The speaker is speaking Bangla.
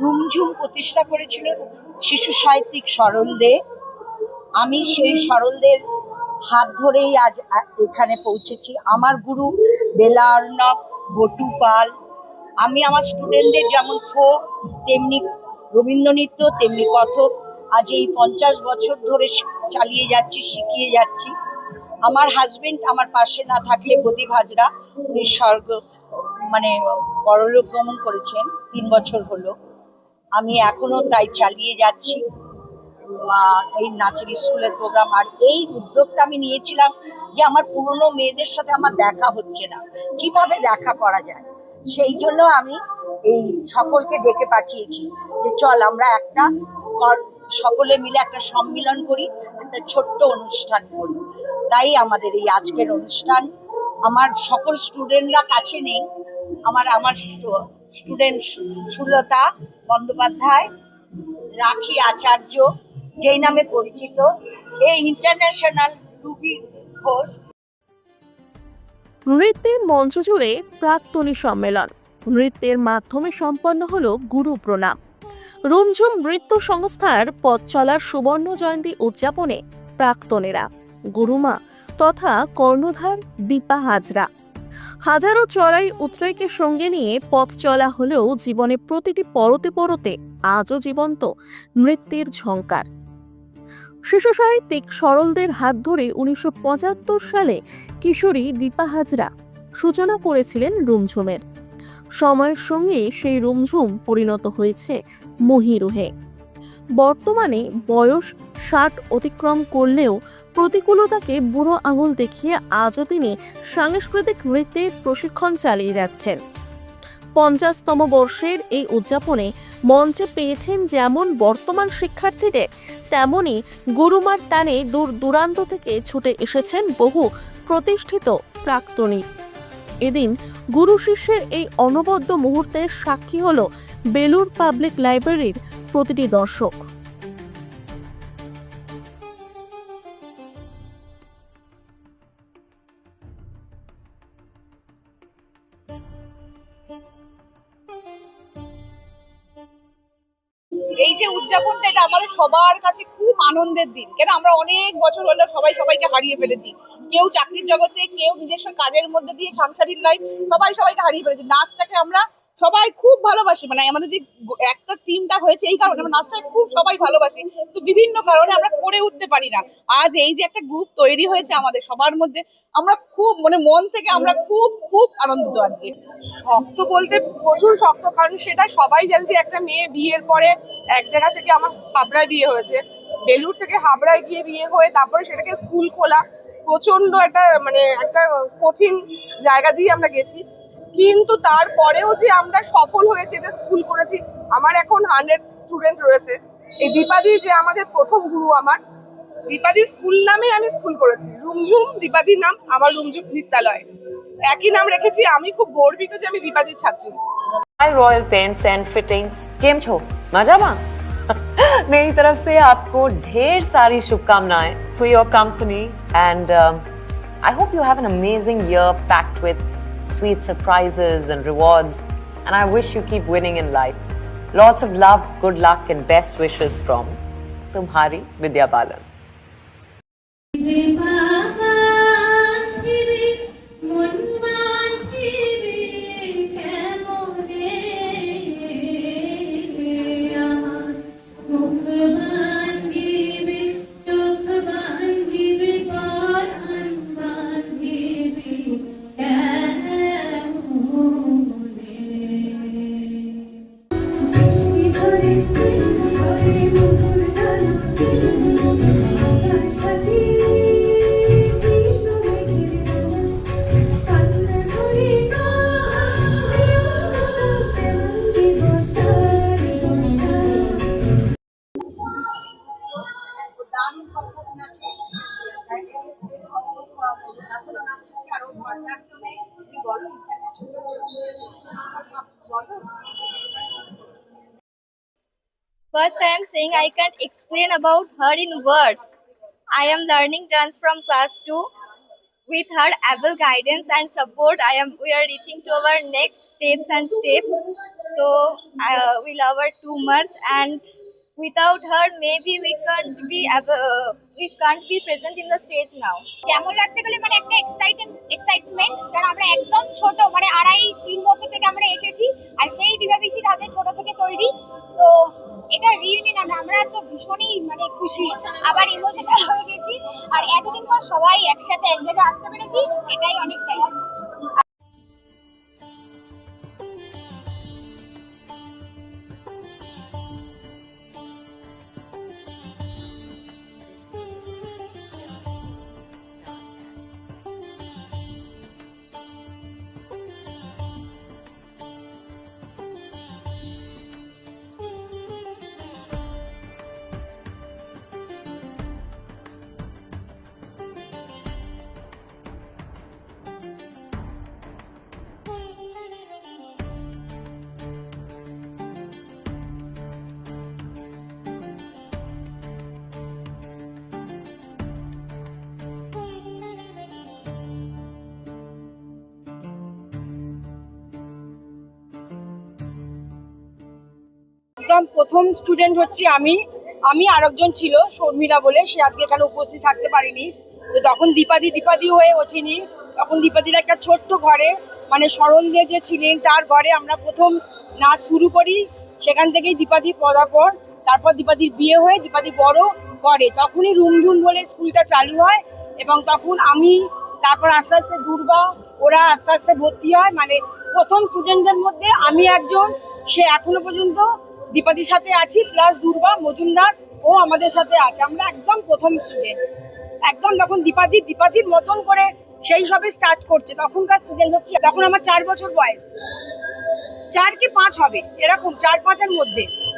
রুমঝুম প্রতিষ্ঠা করেছিল শিশু সাহিত্যিক সরল দে। আমি সেই সরলদের হাত ধরেই আজ এখানে পৌঁছেছি। আমার গুরু বেলা বটু পাল। আমি আমার স্টুডেন্টদের যেমন ফোক তেমনি রবীন্দ্র নৃত্য তেমনি কথক। আজ এই পঞ্চাশ বছর ধরে চালিয়ে যাচ্ছি, শিখিয়ে যাচ্ছি। আমার হাজবেন্ড আমার পাশে না থাকলে প্রদীপ হাজরা উনি স্বর্গ মানে পরলোক গমন করেছেন, তিন বছর হলো। আমি এখনও তাই চালিয়ে যাচ্ছি। এই নাচের স্কুলের প্রোগ্রাম আর এই উদ্যোগটা আমি নিয়েছিলাম যে আমার পুরনো মেয়েদের সাথে আমার দেখা হচ্ছে না। কীভাবে দেখা করা যায়? সেই জন্য আমি এই সকলকে ডেকে পাঠিয়েছি যে চল, আমরা একটা সকলে মিলে একটা সম্মিলন করি, একটা ছোট্ট অনুষ্ঠান করি। তাই আমাদের এই আজকের অনুষ্ঠান। আমার সকল স্টুডেন্টরা কাছে নেই। আমার আমার স্টুডেন্ট সুলতা বন্দ্যোপাধ্যায়, রাখি আচার্য, যেই নামে পরিচিত এই ইন্টারন্যাশনাল রুবি ঘোষ। নৃত্যের মঞ্চ জুড়ে প্রাক্তনী সম্মেলন। নৃত্যের মাধ্যমে সম্পন্ন হলো গুরু প্রণাম রুমঝুম নৃত্য সংস্থার পথ চলার সুবর্ণ জয়ন্তী উদযাপনে প্রাক্তনেরা গুরুমা তথা কর্ণধার দীপা হাজরা। হাজারো চড়াই উত্রয়কে সঙ্গে নিয়ে পথ চলা হলেও জীবনে প্রতিটি পরতে পরতে আজও জীবন্ত নৃত্যের ঝঙ্কার শিশু সাহিত্যিক সরলদের হাত ধরে উনিশশো পঁচাত্তর সালে কিশোরী দীপা হাজরা সূচনা করেছিলেন রুমঝুমের। সময়ের সঙ্গে সেই রুমঝুম পরিণত হয়েছে মহিরুহে। বর্তমানে বয়স ষাট অতিক্রম করলেও প্রতিকূলতাকে বুড়ো আঙুল দেখিয়ে আজও তিনি সাংস্কৃতিক নৃত্যের প্রশিক্ষণ চালিয়ে যাচ্ছেন। পঞ্চাশতম বর্ষের এই উদযাপনে মঞ্চে পেয়েছেন যেমন বর্তমান শিক্ষার্থীদের তেমনই গুরুমার টানে দূর দূরান্ত থেকে ছুটে এসেছেন বহু প্রতিষ্ঠিত প্রাক্তনী। এদিন গুরু শিষ্যের এই অনবদ্য মুহূর্তের সাক্ষী হল বেলুর পাবলিক লাইব্রেরির প্রতিটি দর্শক। এই যে উদযাপনটা, এটা আমাদের সবার কাছে খুব আনন্দের দিন। কেন? আমরা অনেক বছর হলো সবাই সবাইকে হারিয়ে ফেলেছি। কেউ চাকরির জগতে, কেউ নিজস্ব কাজের মধ্যে দিয়ে সাংসারিক লাইফ সবাই সবাইকে হারিয়ে ফেলেছি। নাচটাকে আমরা সবাই খুব ভালোবাসি। মানে আমাদের যে একটা টিমটা হয়েছে এই কারণে আমরা নাচটা খুব সবাই ভালোবাসি। তো বিভিন্ন কারণে আমরা করে উঠতে পারি না। আজ এই যে একটা গ্রুপ তৈরি হয়েছে আমাদের সবার মধ্যে, আমরা খুব মানে মন থেকে আমরা খুব খুব আনন্দিত আজকে। শক্ত বলতে প্রচুর শক্ত, কারণ সেটা সবাই জানে যে একটা মেয়ে বিয়ের পরে এক জায়গা থেকে আমার হাবড়ায় বিয়ে হয়েছে। বেলুর থেকে হাবড়ায় গিয়ে বিয়ে হয়ে তারপরে সেটাকে স্কুল খোলা। প্রচন্ড একটা মানে একটা কঠিন জায়গা দিয়ে আমরা গেছি কিন্তু তারপরেও যে আমরা সফল হয়েছে এটা স্কুল করেছি আমার এখন হান্ড্রেড স্টুডেন্ট রয়েছে এই দীপাদি যে আমাদের প্রথম গুরু আমার দীপাদি স্কুল নামে আমি স্কুল করেছি রুমঝুম দীপাদির নাম আমার রুমঝুম বিদ্যালয় একই নাম রেখেছি আমি খুব গর্বিত যে আমি দীপাদির ছাত্রী hi royal paints and fittings केम छो मजा मा मेरी तरफ से आपको ढेर सारी शुभकामनाएं for your company And um, I hope you have an amazing year packed with sweet surprises and rewards. And I wish you keep winning in life. Lots of love, good luck, and best wishes from Tumhari Vidya Balan. First, I am saying I can't explain about her in words. I am learning dance from class 2. with her able guidance and support, I am we are reaching to our next steps and steps. So uh, we love her too much, and her, maybe we can't be able, we can't be present in the stage now. কেমন লাগতে গেলে মানে একটা এক্সাইটেড এক্সাইটমেন্ট কারণ আমরা একদম ছোট মানে আড়াই তিন বছর থেকে আমরা এসেছি আর সেই দিবাবিশির হাতে ছোট থেকে তৈরি। তো এটা রিউনিয়ন আমরা তো ভীষণই মানে খুশি। আবার ইমোশনাল হয়ে গেছি আর এতদিন পর সবাই একসাথে এক জায়গায় আসতে পেরেছি এটাই অনেকটাই। একদম প্রথম স্টুডেন্ট হচ্ছি আমি। আমি আরেকজন ছিল, শর্মিলা বলে, সে আজকে এখানে উপস্থিত থাকতে পারিনি। তো তখন দীপাদি দীপাদি হয়ে ওঠেনি। তখন দীপাদির একটা ছোট্ট ঘরে মানে সরল দে যে ছিলেন, তার ঘরে আমরা প্রথম নাচ শুরু করি। সেখান থেকেই দীপাদি পদাপর। তারপর দীপাদির বিয়ে হয়ে দীপাদি বড় করে তখনই রুমঝুম বলে স্কুলটা চালু হয় এবং তখন আমি, তারপর আস্তে আস্তে দুর্বা ওরা আস্তে আস্তে ভর্তি হয়। মানে প্রথম স্টুডেন্টদের মধ্যে আমি একজন, সে এখনও পর্যন্ত দীপাদির সাথে আছি প্লাস দুর্গা, মজুমদার ও আমাদের সাথে আছে। আমরা একদম প্রথম স্টুডেন্ট একদম যখন দীপাদি, দীপাদির মতন করে সেই সবে স্টার্ট করছে, তখনকার স্টুডেন্ট হচ্ছে তখন আমার চার বছর বয়স। চার কি পাঁচ হবে? এরকম, চার পাঁচের মধ্যে।